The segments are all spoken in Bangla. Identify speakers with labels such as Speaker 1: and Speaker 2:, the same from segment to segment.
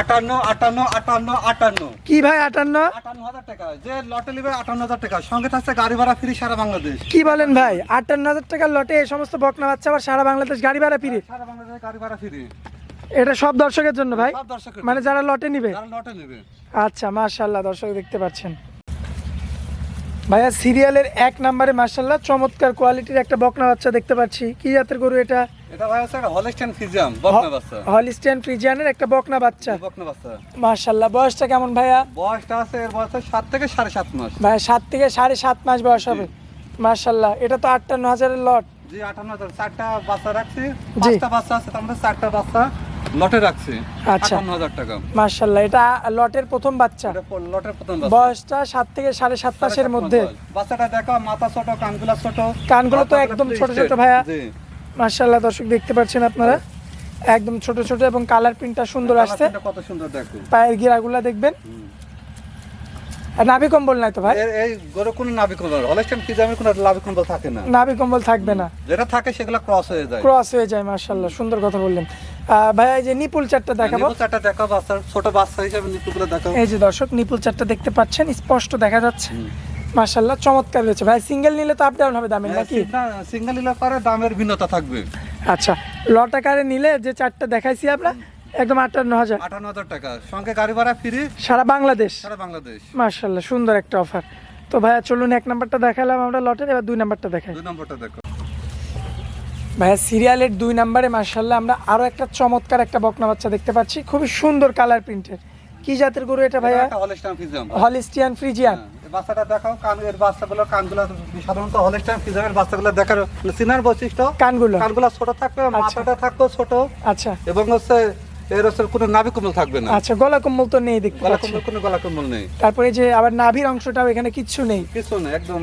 Speaker 1: আটান্ন আটান্ন আটান্ন আটান্ন।
Speaker 2: কি ভাই আটান্ন?
Speaker 1: আটান্ন হাজার টাকা। যে লটে নেবে আটান্ন হাজার টাকা। সঙ্গে থাকছে গাড়ি ভাড়া ফ্রি সারা বাংলাদেশ।
Speaker 2: কি বলেন ভাই? আটান্ন হাজার টাকার লটে এই সমস্ত বকনা বাচ্চা আবার সারা বাংলাদেশ গাড়ি ভাড়া ফিরে
Speaker 1: সারা বাংলাদেশ গাড়ি ভাড়া ফ্রি
Speaker 2: এটা সব দর্শকের জন্য ভাই? মানে যারা লটে নিবে?
Speaker 1: লটে নেবে।
Speaker 2: আচ্ছা মার্শাল্লাহ দর্শক দেখতে পাচ্ছেন। ভাইয়া সিরিয়ালের এক নম্বরে মার্শাল্লাহ চমৎকার কোয়ালিটির একটা বকনা বাচ্চা দেখতে পাচ্ছি। কি জাতের গরু এটা?
Speaker 1: এটা ভাই হচ্ছে একটা হলস্টেন ফিজিয়াম বকনা বাচ্চা।
Speaker 2: হলিস্টিয়ান ফ্রিজিয়ানের একটা বকনা বাচ্চা।
Speaker 1: বকনা বাচ্চা।
Speaker 2: মার্শাল্লাহ বয়সটা কেমন ভাইয়া?
Speaker 1: বয়সটা আছে এর বয়স হচ্ছে থেকে সাড়ে সাত মাস।
Speaker 2: ভাই সাত থেকে সাড়ে সাত মাস বয়স হবে। মার্শাল্লাহ এটা তো আটান্ন হাজারের লট।
Speaker 1: জি আটান্ন হাজার। চারটা বাচ্চা রাখছি। পাঁচটা বাচ্চা আছে তার মধ্যে চারটা বাচ্চা লটে রাখছি।
Speaker 2: আচ্ছা।
Speaker 1: টাকা।
Speaker 2: এটা লটের প্রথম বাচ্চা।
Speaker 1: এটা লটের প্রথম বাচ্চা।
Speaker 2: বয়সটা সাত থেকে সাড়ে সাত
Speaker 1: সাড়ে
Speaker 2: মাসের মধ্যে।
Speaker 1: বাচ্চাটা দেখো মাথা ছোট কানগুলা ছোট।
Speaker 2: কানগুলো তো একদম ছোট ছোট ভাইয়া।
Speaker 1: জি।
Speaker 2: মার্শাল্লাহ দর্শক দেখতে পাচ্ছেন আপনারা? একদম ছোট ছোট এবং কালার প্রিন্টটা সুন্দর আসছে।
Speaker 1: কত সুন্দর দেখো।
Speaker 2: পায়ের গিরাগুলা দেখবেন? নাভি কম্বল নাই তো ভাই?
Speaker 1: এই গরু কোনো নাভি কম্বল কোনো নাভি কম্বল থাকে না।
Speaker 2: নাভি কম্বল থাকবে না।
Speaker 1: যেটা থাকে সেগুলো ক্রস হয়ে যায়।
Speaker 2: ক্রস হয়ে যায় মার্শাল্লাহ সুন্দর কথা বললেন। ভাইয়া এই যে নিপুল চারটা দেখাবো।
Speaker 1: নিপু চারটা দেখো বাচ্চা ছোট বাচ্চা হিসেবে নিপুগুলো দেখো
Speaker 2: এই যে দর্শক নিপুল চারটা দেখতে পাচ্ছেন স্পষ্ট দেখা যাচ্ছে।
Speaker 1: হুম।
Speaker 2: মার্শাল্লাহ চমৎকার রয়েছে ভাই সিঙ্গেল নিলে তো আপ ডাউন হবে দামের নাকি?
Speaker 1: সিঙ্গেল নিলে পরে দামের ভিন্নতা থাকবে।
Speaker 2: আচ্ছা লট আকারে নিলে যে চারটা দেখাইছি আমরা একদম আটান্ন হাজার।
Speaker 1: আটান্ন হাজার টাকা। সঙ্গে গাড়ি ভাড়া ফ্রি
Speaker 2: সারা বাংলাদেশ।
Speaker 1: সারা বাংলাদেশ।
Speaker 2: মার্শাল্লাহ সুন্দর একটা অফার তো ভাইয়া চলুন এক নাম্বারটা দেখালাম আমরা লটের এবার দুই নাম্বারটা দেখাই।
Speaker 1: দুই নম্বরটা দেখো।
Speaker 2: ভাইয়া সিরিয়ালের দুই নাম্বারে মার্শাল্লাহ আমরা আরও একটা চমৎকার একটা বকনা বাচ্চা দেখতে পাচ্ছি। খুবই সুন্দর কালার প্রিন্টের কি জাতের গরু এটা ভাইয়া? হলিস্টিয়ান ফ্রিজিয়ান
Speaker 1: বাচ্চাটা দেখাও কান এর বাচ্চাগুলো কানগুলো সাধারণত হলস্টেন ফিজামের বাচ্চাগুলো দেখার সিনার বৈশিষ্ট্য।
Speaker 2: কানগুলো?
Speaker 1: কানগুলো ছোট থাকবে মাথাটা থাকবে ছোট।
Speaker 2: আচ্ছা।
Speaker 1: এবং হচ্ছে এর হচ্ছে কোনো নাভি কম্বল থাকবে না।
Speaker 2: আচ্ছা গলা কম্বল তো নেই দেখতে
Speaker 1: গলা কম্বল কোনো গলা কম্বল নেই।
Speaker 2: তারপরে যে আবার নাভির অংশটাও এখানে কিচ্ছু নেই।
Speaker 1: কিছু নেই একদম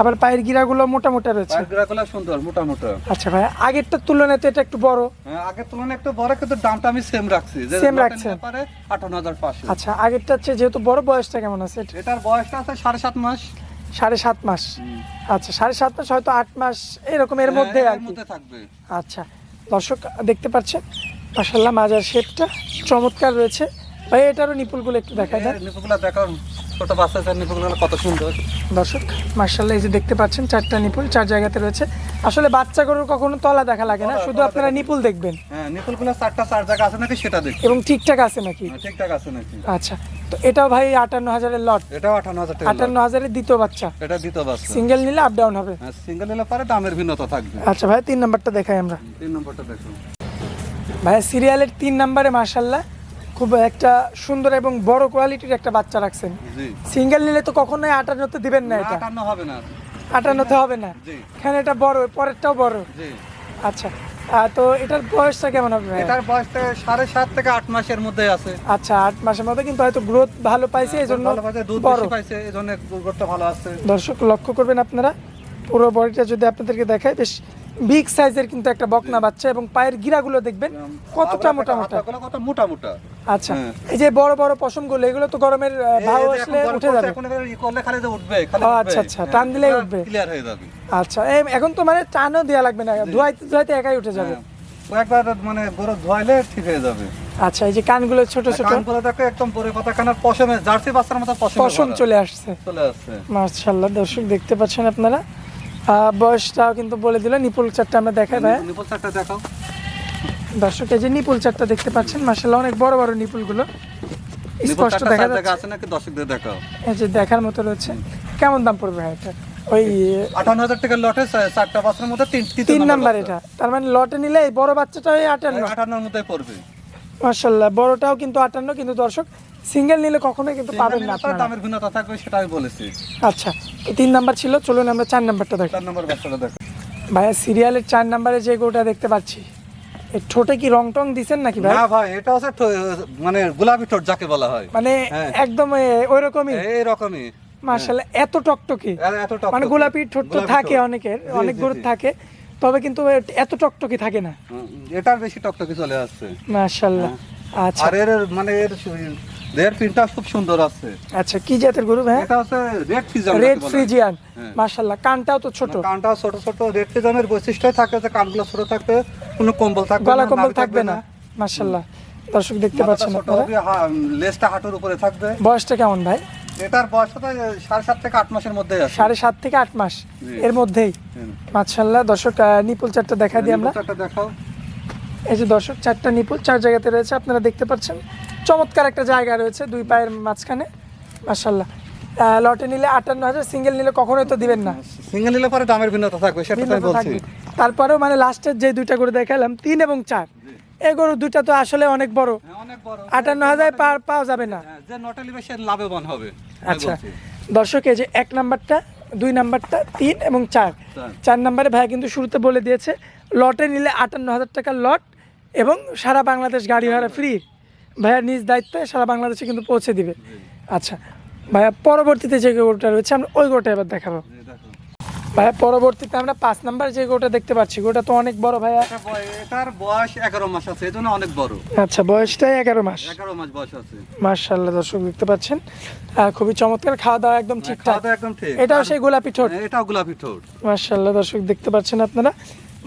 Speaker 2: আবার পায়ের গিরাগুলো মোটা মোটা রয়েছে।
Speaker 1: পায়রাগুলো সুন্দর মোটা মোটা।
Speaker 2: আচ্ছা ভাইয়া আগেরটার তুলনায় তো এটা একটু বড়।
Speaker 1: হ্যাঁ, আগের তুলনায় একটু বড় কিন্তু দামটা আমি সেম রাখছি। লটে
Speaker 2: রাখছেন।
Speaker 1: পারে আটান্ন হাজার পাঁচশো।
Speaker 2: আচ্ছা আগেরটা হচ্ছে যেহেতু বড় বয়সটা কেমন আছে?
Speaker 1: এটার বয়সটা আছে সাড়ে সাত মাস।
Speaker 2: সাড়ে সাত মাস। আচ্ছা সাড়ে সাত মাস হয়তো আট মাস এরকম এর মধ্যে
Speaker 1: হ্যাঁ,
Speaker 2: আর
Speaker 1: মধ্যে থাকবে।
Speaker 2: আচ্ছা দর্শক দেখতে পাচ্ছেন? মাসাল্লাহ মাজার শেপটা চমৎকার রয়েছে। ভাই এটারও নিপুলগুলো একটু দেখা যায়
Speaker 1: নিপুগুলো দেখো ছোট বাচ্চা আছে নিপুগুলো কত সুন্দর।
Speaker 2: দর্শক মার্শাল্লাহ এই যে দেখতে পাচ্ছেন চারটা নিপুল চার জায়গাতে রয়েছে। আসলে বাচ্চা গরুর কখনো তলা দেখা লাগে না শুধু আপনারা নিপুল দেখবেন।
Speaker 1: হ্যাঁ নিপুলগুলো চারটা চার জায়গা আছে নাকি সেটা দেখি।
Speaker 2: এবং ঠিকঠাক আছে নাকি?
Speaker 1: হ্যাঁ, ঠিকঠাক আছে নাকি।
Speaker 2: আচ্ছা তো এটাও ভাই আটান্ন হাজারের লট।
Speaker 1: এটাও আটান্ন হাজার
Speaker 2: আটান্ন হাজারের দ্বিতীয় বাচ্চা।
Speaker 1: এটা দ্বিতীয় বাচ্চা।
Speaker 2: সিঙ্গেল নিলে আপ ডাউন হবে।
Speaker 1: হ্যাঁ সিঙ্গেল নিলে পরে দামের ভিন্নতা থাকবে।
Speaker 2: আচ্ছা ভাই তিন নাম্বারটা দেখাই আমরা।
Speaker 1: তিন নম্বরটা দেখুন।
Speaker 2: ভাই সিরিয়ালের তিন নাম্বারে মার্শাল্লাহ খুব একটা সুন্দর এবং বড় কোয়ালিটির একটা বাচ্চা রাখছেন। সিঙ্গেল নিলে তো কখনোই আটান্নতে দিবেন না এটা।
Speaker 1: আটান্ন হবে না।
Speaker 2: আটান্নতে হবে না। এখানে এটা বড় পরেরটাও বড়। আচ্ছা। তো এটার বয়সটা কেমন হবে
Speaker 1: এটার বয়স থেকে সাড়ে সাত থেকে আট মাসের মধ্যে আছে।
Speaker 2: আচ্ছা আট মাসের মধ্যে কিন্তু হয়তো গ্রোথ ভালো পাইছে এই জন্য বড়।
Speaker 1: পাইছে এই জন্য গরুটা ভালো আছে
Speaker 2: দর্শক লক্ষ্য করবেন আপনারা। পুরো বডিটা যদি আপনাদেরকে দেখায় বেশ বিগ সাইজের কিন্তু একটা বকনা বাচ্চা এবং পায়ের গিরাগুলো দেখবেন কতটা মোটা মোটা
Speaker 1: কত মোটা মোটা
Speaker 2: আচ্ছা
Speaker 1: হ্যাঁ।
Speaker 2: এই যে বড় বড় পশমগুলো এগুলো তো গরমের ভাও আসলে উঠে যাবে।
Speaker 1: করলে খালি যে উঠবে
Speaker 2: ও, আচ্ছা, আচ্ছা, টান দিলেই উঠবে।
Speaker 1: ক্লিয়ার হয়ে যাবে।
Speaker 2: আচ্ছা এখন তো মানে টানও দেওয়া লাগবে না ধোয়াইতে ধোয়াইতে একাই উঠে যাবে।
Speaker 1: হ্যাঁ। মানে গরু ধোয়াইলে ঠিক হয়ে যাবে।
Speaker 2: আচ্ছা এই যে কানগুলো ছোট ছোট।
Speaker 1: কানগুলো দেখো একদম পরে কথা কানার পশমে জার্সি বাচ্চার মতো পশম
Speaker 2: পশম চলে আসছে।
Speaker 1: চলে আসছে।
Speaker 2: মার্শাল্লাহ দর্শক দেখতে পাচ্ছেন আপনারা। বয়সটাও কিন্তু বলে দিল নিপুল চারটা আমরা দেখাই ভাই।
Speaker 1: নিপল চারটা দেখাও।
Speaker 2: দর্শক এই যে নিপুল চারটা দেখতে পাচ্ছেন মার্শাল্লাহ অনেক বড় বড় নিপুলগুলো।
Speaker 1: নিপল
Speaker 2: স্পষ্ট দেখা যাচ্ছে।
Speaker 1: নাকি দর্শকদের দেখাও?
Speaker 2: এই যে দেখার মতো রয়েছে। কেমন দাম পড়বে ভাই এটা? ওই
Speaker 1: আটান্ন হাজার টাকার লটে চারটা বাচ্চার মধ্যে তিন
Speaker 2: তিন নাম্বার এটা। তার মানে লটে নিলে এই বড় বাচ্চাটা ওই আটান্ন।
Speaker 1: আটান্নর মধ্যে পড়বে।
Speaker 2: মার্শাল্লাহ বড়টাও কিন্তু আটান্ন কিন্তু দর্শক সিঙ্গেল নিলে কখনোই কিন্তু পাবেন না
Speaker 1: দামের ভিন্নতা থাকবে সেটা আমি বলেছি।
Speaker 2: আচ্ছা। তিন নাম্বার ছিল চলুন আমরা চার নাম্বারটা দেখি।
Speaker 1: চার নম্বর বাচ্চাটা দেখো।
Speaker 2: ভাইয়া সিরিয়ালের চার নাম্বারে যে গোটা দেখতে পাচ্ছি। এর ঠোঁটে কি রং টং দিছেন নাকি ভাই?
Speaker 1: না ভাই এটা হচ্ছে মানে গোলাপি ঠোঁট যাকে বলা হয়।
Speaker 2: মানে
Speaker 1: হ্যাঁ।
Speaker 2: একদম ওই রকমই
Speaker 1: এইরকমই।
Speaker 2: মার্শাল্লাহ এত টকটকে?
Speaker 1: এত টক
Speaker 2: মানে গোলাপি ঠোঁট তো থাকে অনেকের অনেক
Speaker 1: জি,
Speaker 2: গরুর থাকে। তবে কিন্তু এত টকটকে থাকে না।
Speaker 1: এটার বেশি টকটকে চলে আসছে।
Speaker 2: মার্শাল্লাহ আচ্ছা।
Speaker 1: আর এর মানে এর প্রিন্টটা খুব সুন্দর আছে।
Speaker 2: আচ্ছা কি জাতের গরু ভাই?
Speaker 1: এটা হচ্ছে রেড ফিজাম
Speaker 2: রেড ফ্রিজিয়ান
Speaker 1: হ্যাঁ।
Speaker 2: মার্শাল্লাহ কানটাও তো ছোট।
Speaker 1: ছোট ছোট। রেড ফিজামের বৈশিষ্ট্যই থাকে যে কানগুলো ছোট থাকবে কোনো কম্বল থাকবে
Speaker 2: গলা
Speaker 1: না,
Speaker 2: কম্বল থাকবে না। মার্শাল্লাহ দর্শক দেখতে পাচ্ছেন আপনারা।
Speaker 1: লেজটা হাঁটুর উপরে থাকবে।
Speaker 2: বয়সটা কেমন ভাই?
Speaker 1: এটার বয়স তো সাড়ে সাত থেকে আট মাসের মধ্যে আছে।
Speaker 2: সাড়ে সাত থেকে আট মাস। এর মধ্যেই?
Speaker 1: হুম।
Speaker 2: মার্শাল্লাহ দর্শক নিপুল চারটা দেখা দিই আমরা।
Speaker 1: চারটা দেখাও।
Speaker 2: এই যে দর্শক চারটা নিপুল চার জায়গাতে রয়েছে আপনারা দেখতে পাচ্ছেন। চমৎকার একটা জায়গা রয়েছে দুই পায়ের মাঝখানে মার্শাল্লাহ লটে নিলে আটান্ন হাজার সিঙ্গেল নিলে কখনোই তো দিবেন না।
Speaker 1: সিঙ্গেল নিলে পরে দামের ভিন্নতা থাকবে সেটা আমি বলছি।
Speaker 2: থাকবে। তারপরেও মানে লাস্টের যে দুইটা গরু দেখালাম তিন এবং চার। এই গরু দুইটা তো আসলে অনেক বড়।
Speaker 1: হ্যাঁ,
Speaker 2: আটান্ন হাজার পাওয়া যাবে না।
Speaker 1: হ্যাঁ, যে নটা নিবে সে লাভবান হবে
Speaker 2: আচ্ছা। দর্শক এই যে এক নাম্বারটা দুই নাম্বারটা তিন এবং চার।
Speaker 1: চার।
Speaker 2: চার নাম্বারে ভাই কিন্তু শুরুতে বলে দিয়েছে লটে নিলে আটান্ন হাজার টাকার লট এবং সারা বাংলাদেশ গাড়ি ভাড়া ফ্রি ভাইয়া নিজ দায়িত্বে সারা বাংলাদেশে কিন্তু পৌঁছে দিবে। আচ্ছা ভাইয়া পরবর্তীতে যে গরুটা রয়েছে আমরা ওই গরুটা এবার দেখাবো। ভাইয়া পরবর্তীতে আমরা পাঁচ নাম্বার যে গরুটা দেখতে পাচ্ছি গরুটা তো অনেক বড় ভাইয়া।
Speaker 1: এটার বয়স এগারো মাস আছে এই জন্য অনেক বড়।
Speaker 2: আচ্ছা বয়সটাই এগারো মাস।
Speaker 1: এগারো মাস বয়স আছে।
Speaker 2: মার্শাল্লাহ দর্শক দেখতে পাচ্ছেন। খুবই চমৎকার খাওয়া দাওয়া একদম ঠিকঠাক
Speaker 1: খাওয়া একদম ঠিক।
Speaker 2: এটাও সেই গোলাপি ঠোঁট।
Speaker 1: হ্যাঁ, এটাও গোলাপি ঠোঁট।
Speaker 2: মার্শাল্লাহ দর্শক দেখতে পাচ্ছেন আপনারা।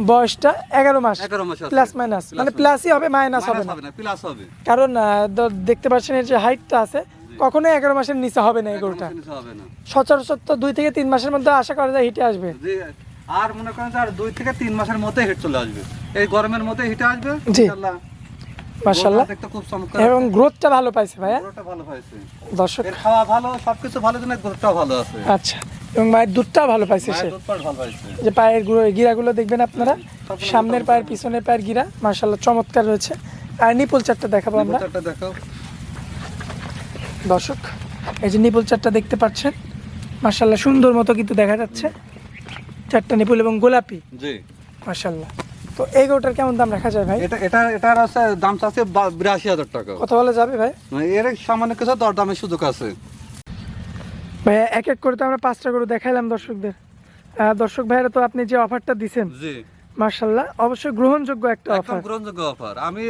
Speaker 2: বয়সটা এগারো মাস।
Speaker 1: এগারো মাস
Speaker 2: প্লাস মাইনাস। মানে প্লাসই হবে মাইনাস হবে না।
Speaker 1: প্লাস হবে।
Speaker 2: কারণ দেখতে পাচ্ছেন এর যে হাইটটা আছে কখনোই এগারো মাসের নিচে হবে না এই গরুটা। সচরাচর তো দুই থেকে তিন মাসের মধ্যে আশা করা যায় হিটে আসবে।
Speaker 1: আর মনে করেন যে আর দুই থেকে তিন মাসের মধ্যে হিট চলে আসবে। এই গরমের মধ্যে হিটে আসবে
Speaker 2: জি। মার্শাল্লাহ
Speaker 1: খুব চমৎকার
Speaker 2: এবং গ্রোথটা ভালো পাইছে ভাইয়া।
Speaker 1: গরুটা ভালো হয়েছে
Speaker 2: দর্শক
Speaker 1: খাওয়া ভালো সবকিছু ভালো জন্য গরুটাও ভালো আছে।
Speaker 2: আচ্ছা। এবং মায়ের দুধটাও ভালো পাইছে সে। যে পায়ের গুঁড়ো গিরাগুলো দেখবেন আপনারা? সামনের পায়ের পিছনের পায়ের গিরা মার্শাল্লাহ চমৎকার রয়েছে। আর নিপুল চারটা দেখাবো আমরা। দর্শক এই যে নিপুল চারটা দেখতে পাচ্ছেন মার্শাল্লাহ সুন্দর মতো কিন্তু দেখা যাচ্ছে। চারটা নিপুল এবং গোলাপি।
Speaker 1: জি।
Speaker 2: মার্শাল্লাহ তো এই গরুটার কেমন দাম রাখা যায় ভাই?
Speaker 1: এটা এটা এটার আছে দাম চাচ্ছে বিরাশি হাজার টাকা।
Speaker 2: কত বলা যাবে ভাই?
Speaker 1: মানে এর সামান্য কিছু দরদামের সুযোগ আছে।
Speaker 2: এক এক করে তো আমরা পাঁচটা গরু দেখাইলাম দর্শকদের। দর্শক ভাইরা তো আপনি যে অফারটা দিছেন
Speaker 1: জি।
Speaker 2: মার্শাল্লাহ অবশ্যই গ্রহণযোগ্য একটা অফার
Speaker 1: গ্রহণযোগ্য অফার আমি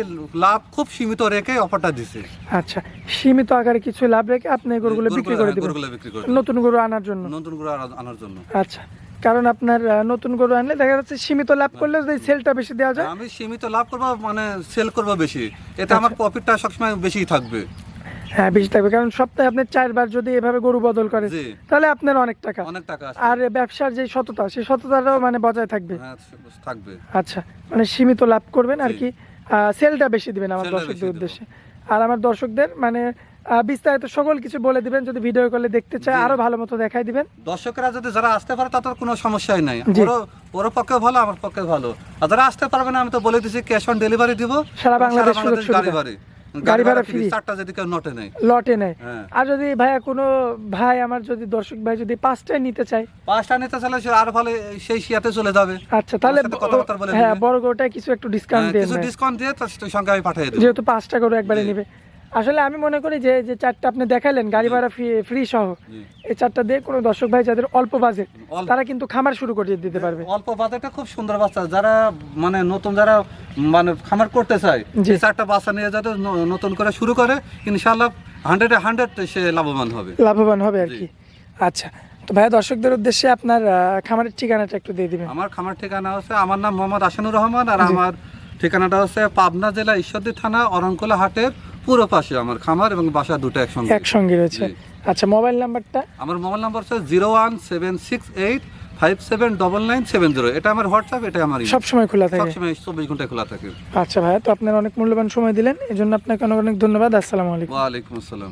Speaker 1: লাভ খুব সীমিত রেখে অফারটা দিছি।
Speaker 2: আচ্ছা সীমিত আকারে কিছু লাভ রেখে আপনি গরুগুলো বিক্রি করে দিবেন।
Speaker 1: গরুগুলো বিক্রি করে
Speaker 2: নতুন গরু আনার জন্য।
Speaker 1: নতুন গরু আনার জন্য।
Speaker 2: আচ্ছা কারণ আপনার নতুন গরু আনলে দেখা যাচ্ছে সীমিত লাভ করলে যদি সেলটা বেশি দেওয়া যায়।
Speaker 1: আমি সীমিত লাভ করব মানে সেল করব বেশি। এতে আমার প্রফিটটা সবসময় বেশি থাকবে।
Speaker 2: হ্যাঁ বেশি থাকবে। কারণ সপ্তাহে আপনি চারবার যদি এভাবে গরু বদল করে তাহলে আপনার অনেক টাকা।
Speaker 1: অনেক টাকা
Speaker 2: আর ব্যবসার যে সততা সেই সততাটাও মানে বজায় থাকবে।
Speaker 1: হ্যাঁ থাকবে।
Speaker 2: আচ্ছা মানে সীমিত লাভ করবেন আর কি। সেলটা বেশি দিবেন আমার দর্শকদের উদ্দেশ্যে। আর আমার দর্শকদের মানে বিস্তারিত সকল কিছু বলে দিবেন যদি ভিডিও কলে দেখতে চায় আরও ভালো মতো দেখাই দিবেন।
Speaker 1: দর্শকরা যদি যারা আসতে পারে তাদের কোনো সমস্যাই নাই। ওর পক্ষে ভালো আমার পক্ষে ভালো। আর যারা আসতে পারবে না আমি তো বলে দিচ্ছি ক্যাশ অন ডেলিভারি দিব।
Speaker 2: সারা বাংলাদেশ
Speaker 1: গাড়ি
Speaker 2: সুবিধা।
Speaker 1: বাড়ি।
Speaker 2: গাড়ি ভাড়া ফ্রি।
Speaker 1: চারটা যদি কেউ নটে নেয়।
Speaker 2: লটে নেয়।
Speaker 1: হ্যাঁ।
Speaker 2: আর যদি ভাইয়া কোনো ভাই আমার যদি দর্শক ভাই যদি পাঁচটায় নিতে চায়।
Speaker 1: পাঁচটা নিতে চাইলে সে আর ভালো সেই শিয়াতে চলে যাবে।
Speaker 2: আচ্ছা তাহলে
Speaker 1: কথাবার্তা বলে
Speaker 2: হ্যাঁ বড় গরুটায় কিছু একটু ডিসকাউন্ট
Speaker 1: হ্যাঁ,
Speaker 2: দিয়ে
Speaker 1: কিছু ডিসকাউন্ট দিয়ে তার সঙ্গে আমি পাঠিয়ে দেবো।
Speaker 2: যেহেতু পাঁচটা গরু একবারে। নিবে। আসলে আমি মনে করি যে যে চারটা আপনি দেখালেন গাড়ি ভাড়া ফ্রি সহ এই চারটা দিয়ে কোনো দর্শক ভাই যাদের অল্প বাজেট তারা কিন্তু খামার শুরু করে দিতে পারবে।
Speaker 1: অল্প বাজেটটা খুব সুন্দর বাচ্চা। যারা মানে নতুন যারা মানে খামার করতে চায় যে চারটা বাচ্চা নিয়ে যাতে নতুন করে শুরু করে ইনশাআল্লাহ হান্ড্রেডে হান্ড্রেড সে লাভবান হবে।
Speaker 2: লাভবান হবে আর কি। আচ্ছা তো ভাই দর্শকদের উদ্দেশ্যে আপনার খামারের ঠিকানাটা একটু দিয়ে দিবেন।
Speaker 1: আমার খামার ঠিকানা হচ্ছে আমার নাম মোহাম্মদ আসানুর রহমান আর আমার ঠিকানাটা হচ্ছে পাবনা জেলা ঈশ্বরদী থানা অরঙ্কোলা হাটের পুরো পাশে আমার খামার এবং বাসা দুটো একসঙ্গে।
Speaker 2: একসঙ্গে রয়েছে। আচ্ছা মোবাইল নাম্বারটা?
Speaker 1: আমার মোবাইল নাম্বার হচ্ছে zero one seven six eight five seven double nine seven zero. এটা আমার হোয়াটসঅ্যাপ এটা আমার।
Speaker 2: সবসময় খোলা থাকে।
Speaker 1: সবসময় চব্বিশ ঘণ্টা খোলা থাকে।
Speaker 2: আচ্ছা ভাইয়া তো আপনার অনেক মূল্যবান সময় দিলেন এই জন্য আপনাকে অনেক অনেক ধন্যবাদ। আসসালামু আলাইকুম।
Speaker 1: ওয়ালাইকুম আসসালাম।